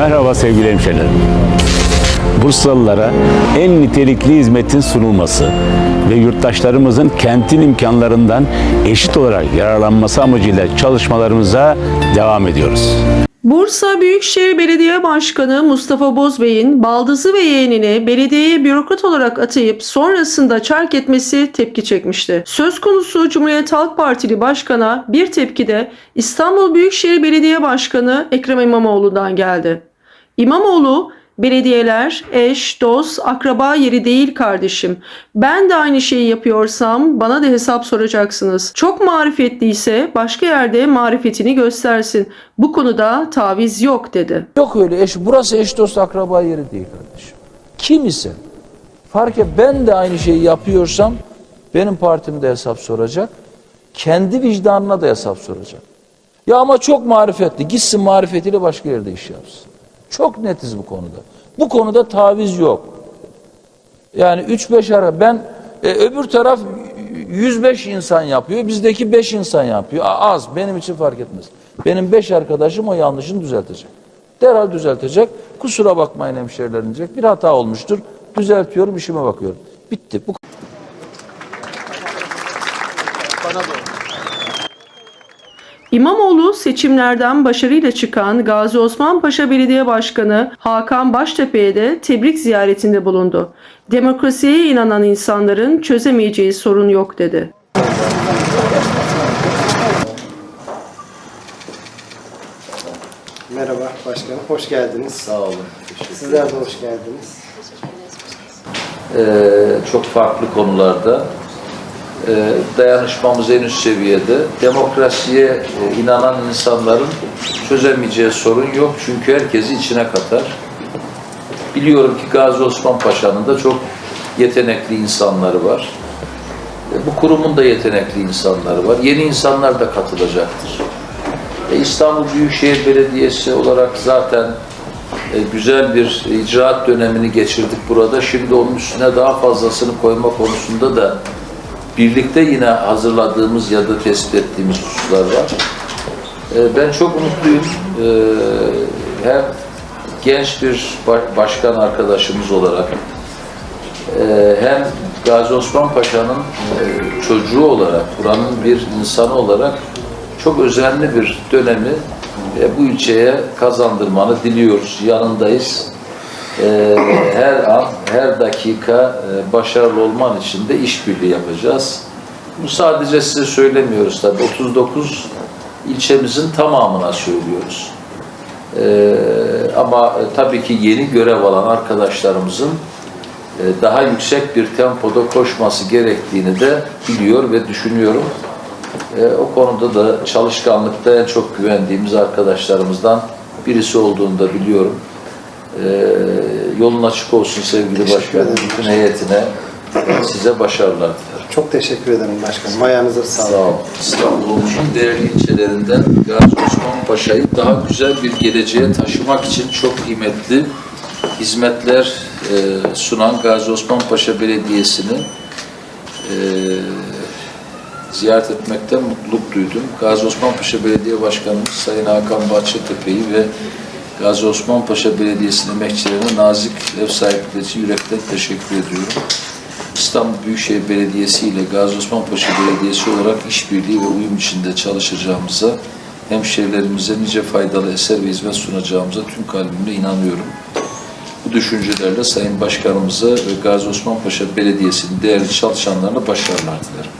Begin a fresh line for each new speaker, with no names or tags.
Merhaba sevgili hemşehrilerim. Bursalılara en nitelikli hizmetin sunulması ve yurttaşlarımızın kentin imkanlarından eşit olarak yararlanması amacıyla çalışmalarımıza devam ediyoruz.
Bursa Büyükşehir Belediye Başkanı Mustafa Bozbey'in baldızı ve yeğenini belediyeye bürokrat olarak atayıp sonrasında çark etmesi tepki çekmişti. Söz konusu Cumhuriyet Halk Partili Başkan'a bir tepki de İstanbul Büyükşehir Belediye Başkanı Ekrem İmamoğlu'ndan geldi. İmamoğlu, belediyeler, eş, dost, akraba yeri değil kardeşim. Ben de aynı şeyi yapıyorsam bana da hesap soracaksınız. Çok marifetliyse başka yerde marifetini göstersin. Bu konuda taviz yok dedi.
Yok öyle eş, burası eş dost akraba yeri değil kardeşim. Kim ise fark et ben de aynı şeyi yapıyorsam benim partim de hesap soracak. Kendi vicdanına da hesap soracak. Ya ama çok marifetli. Gitsin marifetiyle başka yerde iş yapsın. Çok netiz bu konuda. Bu konuda taviz yok. Yani 3-5 ara ben e, öbür taraf 105 insan yapıyor. Bizdeki 5 insan yapıyor. Az benim için fark etmez. Benim 5 arkadaşım o yanlışını düzeltecek. Derhal düzeltecek. Kusura bakmayın hemşerilerim diyecek. Bir hata olmuştur. Düzeltiyorum işime bakıyorum. Bitti. Bu
İmamoğlu seçimlerden başarıyla çıkan Gazi Osman Paşa Belediye Başkanı Hakan Baştepe'ye de tebrik ziyaretinde bulundu. Demokrasiye inanan insanların çözemeyeceği sorun yok dedi.
Merhaba başkanım, hoş geldiniz.
Sağ olun.
Sizler de hoş geldiniz.
Ee, çok farklı konularda dayanışmamız en üst seviyede. Demokrasiye e, inanan insanların çözemeyeceği sorun yok. Çünkü herkesi içine katar. Biliyorum ki Gazi Osman Paşa'nın da çok yetenekli insanları var. E, bu kurumun da yetenekli insanları var. Yeni insanlar da katılacaktır. E, İstanbul Büyükşehir Belediyesi olarak zaten güzel bir icraat dönemini geçirdik burada. Şimdi onun üstüne daha fazlasını koyma konusunda da birlikte yine hazırladığımız ya da tespit ettiğimiz hususlar var. E, Ben çok umutluyum. E, Hem genç bir ba- başkan arkadaşımız olarak e, hem Gazi Osman Paşa'nın e, çocuğu olarak, buranın bir insanı olarak çok özenli bir dönemi e, bu ilçeye kazandırmanı diliyoruz. Yanındayız. E, her an, her dakika e, başarılı olman için de işbirliği yapacağız. Bu sadece size söylemiyoruz tabii. 39 ilçemizin tamamına söylüyoruz. Ee, ama e, tabii ki yeni görev alan arkadaşlarımızın e, daha yüksek bir tempoda koşması gerektiğini de biliyor ve düşünüyorum. E, o konuda da çalışkanlıkta en çok güvendiğimiz arkadaşlarımızdan birisi olduğunu da biliyorum. E, yolun açık olsun sevgili başkanım.
ederim.
Bütün heyetine size başarılar dilerim.
Çok teşekkür ederim başkanım. Ayağınıza sağlık.
Sağ olun. İstanbul'un değerli ilçelerinden Gazi Osman Paşa'yı daha güzel bir geleceğe taşımak için çok kıymetli hizmetler e, sunan Gazi Osman Paşa Belediyesi'ni e, ziyaret etmekten mutluluk duydum. Gazi Osman Paşa Belediye Başkanımız Sayın Hakan Bahçetepe'yi ve Gazi Osman Paşa Belediyesi'nin emekçilerine nazik ev sahipleri için yürekten teşekkür ediyorum. İstanbul Büyükşehir Belediyesi ile Gazi Osman Paşa Belediyesi olarak işbirliği ve uyum içinde çalışacağımıza, hemşehrilerimize nice faydalı eser ve hizmet sunacağımıza tüm kalbimle inanıyorum. Bu düşüncelerle Sayın Başkanımıza ve Gazi Osman Paşa Belediyesi'nin değerli çalışanlarına başarılar dilerim.